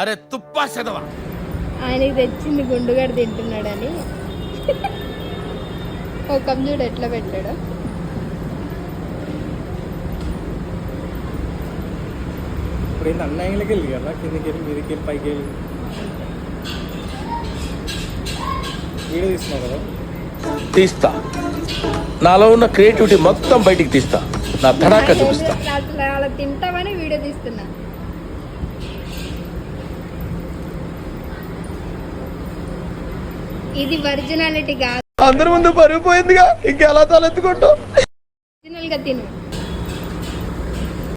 అరే తుప్పా చదవా ఆయనకి తెచ్చింది గుండుగాడు తింటున్నాడని. ఒక కప్ చూడు ఎట్లా పెట్టాడు. ఇప్పుడు ఏంటి అన్న యాంగిల్కి వెళ్ళి కదా? కిందకి వెళ్ళి మీదకి వెళ్ళి పైకి వెళ్ళి. వీడియో తీస్తున్నావు కదా? తీస్తా. నాలో ఉన్న క్రియేటివిటీ మొత్తం బయటికి తీస్తా. నా తడాక చూపిస్తా. అసలు అలా తింటామని వీడియో తీస్తున్నా. ఇది ఒరిజినాలిటీ కాదు. అందరి ముందు పరుగు పోయిందిగా. ఇంకెలా తలెత్తుకుంటావు? ఒరిజినల్గా తిను.